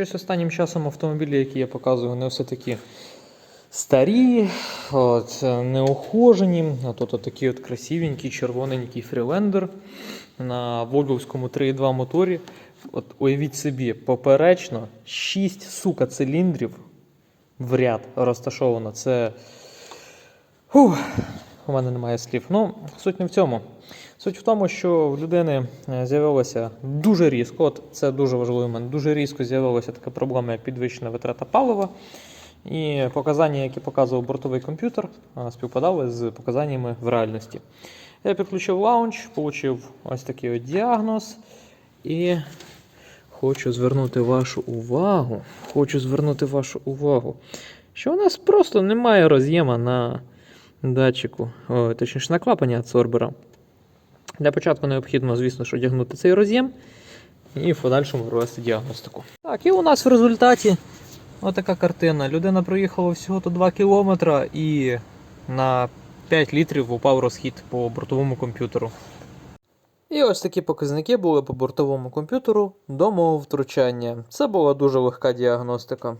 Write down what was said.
Щось останнім часом автомобілі, які я показую, вони все такі старі, от, неухожені. А тут от от красивенький червоненький фрілендер на вольвовському 3.2 моторі. От уявіть собі, поперечно 6 сука циліндрів в ряд розташовано. Це. Фух, у мене немає слів. Ну, суть не в цьому. Суть в тому, що в людини е, з'явилося дуже різко, от це дуже важливо, в мене дуже різко з'явилася така проблема, як підвищена витрата палива. І показання, які показував бортовий комп'ютер, е, співпадали з показаннями в реальності. Я підключив лаунч, отримав ось такий от діагноз. І хочу звернути вашу увагу. Хочу звернути вашу увагу, що у нас просто немає роз'єма на датчику, точніше на клапані адсорбера. Для початку необхідно, звісно, що одягнути цей роз'єм і в подальшому провести діагностику. Так, і у нас в результаті отака картина. Людина проїхала всього-то 2 кілометра і на 5 літрів упав розхід по бортовому комп'ютеру. І ось такі показники були по бортовому комп'ютеру до мого втручання. Це була дуже легка діагностика.